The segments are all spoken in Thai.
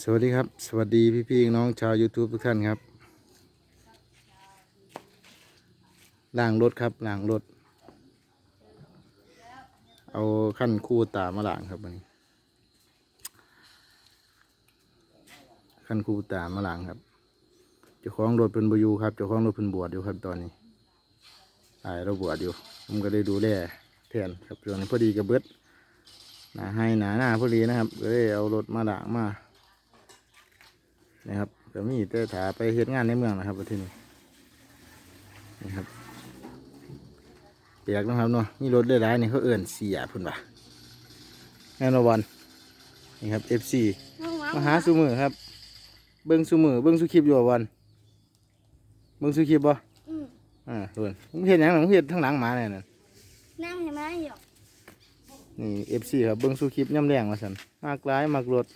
สวัสดีครับ สวัสดีพี่พี่น้องชาว YouTube ทุกท่านครับล้างรถครับล้างรถ เอาขั้นคู่ตามาล้างครับวันนี้ขั้นคู่ตามาล้างครับเจ้าของรถเป็นบยูครับเจ้าของรถเป็นบวชอยู่ครับตอนนี้ไอายเราบวชอยู่ผมก็ได้ดูแลแทนครับส่วนนี้พอดีกับเบิดหนาให้หนาหน้าพอดีนะครับเลยเอารถมาล้างมา นะครับก็มีแต่ถาไปเฮ็ดงานในเมืองนะครับประเทศนี้นะครับเปียกนะครับเนาะมีรถได้หลายนี่เขาเอื่นเสียพุ่นว่ะแน่นอนนี่ครับ FC มาหาซูมือครับ เบิ้งซูมือเบิ้งซูคลิปอยู่บ่วันเบิ้งซูคลิปบ่อืมอ่าส่วนมึงเห็นยังมึงเห็นทั้งหลังหมาเนี่ยนั่นนั่งเห็นไหมหยอกนี่ FC ครับเบิ้งซูคลิปย่ำแรงมาสันมากร้ายมากรถ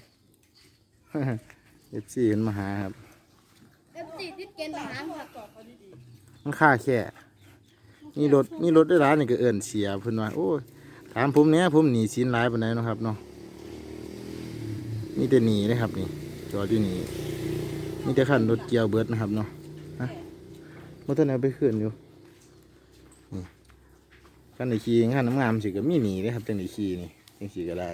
FC เห็นมาหาครับ เอฟซีติดเกณฑ์ทหารครับมันค่าแค่นี่รถนี่รถได้ร้านนี่ก็เอินเสียเพิ่นว่าโอ้ยถามผมเนี้ยผมหนีสินหลายปานใดเนาะครับเนาะมีแต่หนีนะครับนี่จอดอยู่นี่มีแต่ขันรถเกี่ยวเบิดนะครับเนาะฮะมื่อตอนไหนเอาไปขึ้นอยู่นี่ขันไหนขี่ขันน้ำงามสิก็มีหนีเลยครับจังไหนขี่นี่จังสีก็ได้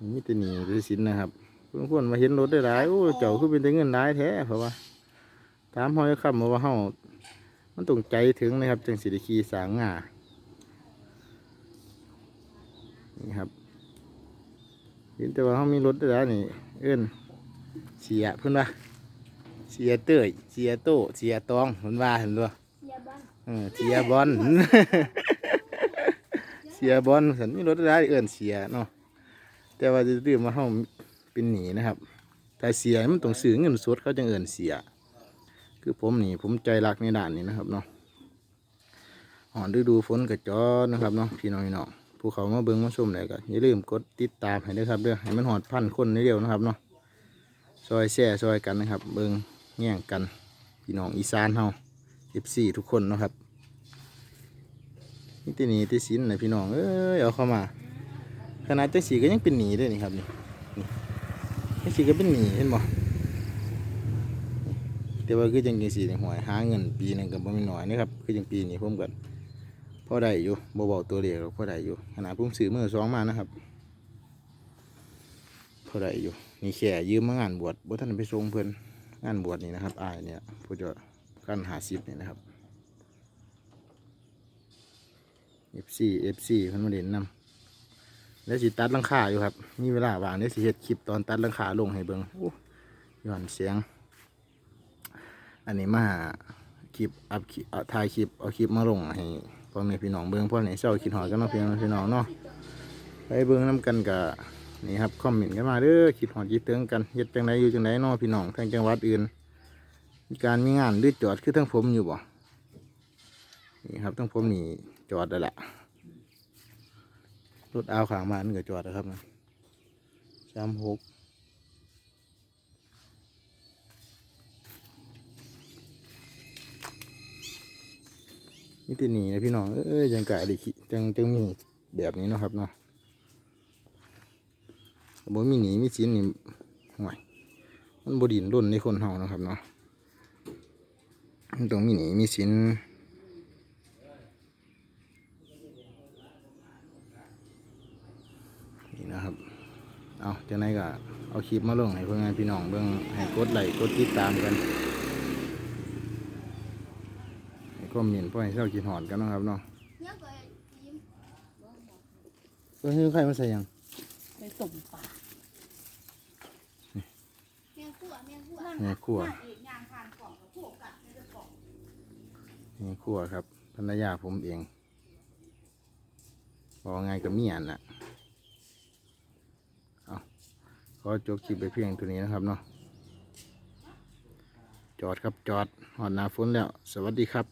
มีแต่หนีแต่สินนะครับเพื่อนควรมาเห็นรถได้หลายโอ้เจ้าคือเป็นแต่เงินหลายแท้เพราะว่าถามเฮาจะคำมาว่าเฮามันต้องใจถึงนะครับจังสิได้ขี่สางงานี่ครับเห็นแต่ว่าเฮามีรถได้หลายนี่ เอิ้นเสียเพิ่นว่าเสียเต้ยเสียโตเสียตองเพิ่นว่าเห็นบ่อย่าบ้านเออเสียบอลเสียบอลสันมีรถได้หลายเอิ้นเสียเนาะ แต่ว่าจะดื่มมาเฮาเป็นหนีนะครับแต่เสียมันต้องซื้อเงินสดเขาจังเอินเสีย คือผมหนีผมใจรักในด่านนี้นะครับเนาะหอนฤดูฝนกระจอนะครับเนาะพี่น้องพี่น้องผู้เขามาเบิ่งมาชมเลยก็อย่าลืมกดติดตามให้ด้วยครับเด้อให้มันหอดพันคนในเดียวนะครับเนาะซอยแช่ซอยกันนะครับ เบิ่งแย่งกัน พี่น้องอีสานเฮาสิบสี่ทุกคนนะครับนี่ตีหนีตีสินนะพี่น้องเอ้ยเอาเข้ามา ขนาดเจ้าสีก็ยังเป็นหนีด้วยนี่ครับนี่นี่สิก็เป็นหนีเห็นบ่แต่ว่าคือจังจังสีหวยหาเงินปีหนึงก็บ่มีน้อยนะครับคือจังปีนี้ผมก็พอได้อยู่บ่บอกตัวเลขหรอกพอได้อยู่ขนาดผมซื้อมือสองมานะครับพอได้อยู่นี่แค่ยืมมางานบวชบ่ทันไปส่งเพิ่อนงานบวชนี่นะครับอายเนี่ยผู้จะกันหาสิบนี่นะครับ FC FC เพิ่นมาเล่นนำ แล้วสิตัดลังคาอยู่ครับมีเวลาว่างเดี๋ยวสิเฮ็ดคลิปตอนตัดลังคาลงให้เบิ่งโอ้ย้อนเสียง อันนี้มาคลิปอัพคลิปอาถ่ายคลิปเอาคลิปมาลงให้พ่อแม่พี่น้องเบิ่งพ่อไหนเศร้าคิดหอดกันเนาะพี่น้องพี่น้องเนาะไปเบิ่งน้กันกะนี่ครับคอมเมนต์กันมาเด้อคิดหอดคิดเตืองกันเฮ็ดจังไดอยู่จังไดเนาะพี่น้องทางจังหวัดอื่นมีการมีงานหรือจอดคือทั้งผมอยู่บ่นี่ครับทั้งผมนี่จอดแล้ละ รถเอาขางมาอันก็จอดนะครับนะสามหกนี่ตีหนีนะพี่น้อง เอ้ยจังกะดิขิจังจังมีแบบนี้นะครับเนาะบ่มีหนีมีสินนี่ห่วยมันบดินรุ่นในคนเฮานะครับเนาะมันต้องมีหนีมีสินนี่นะครับ เอาจากนั้นก็เอาคลิปมาลงให้เพื่อนพี่น้องเบิ่งให้กดไลค์กดติดตามกันให้คอมเมนเพื่อให้เศร้าคิดหอดกันนะครับเนาะเนี่ยก็ยิ้อนใครมาใส่ยังไปส่งปลาแมงขั่วแมงขั่วแม่ครัวอีกงานทานกล่องกับพันไม่ได้กล่องแม่ครัวครับภรรยาผมเองบอกไงกับเมียน่ะเอา ขอจบคลิปไปเพียงตัวนี้นะครับเนาะจอดครับจอดหอดหนาฝนแล้ว สวัสดีครับ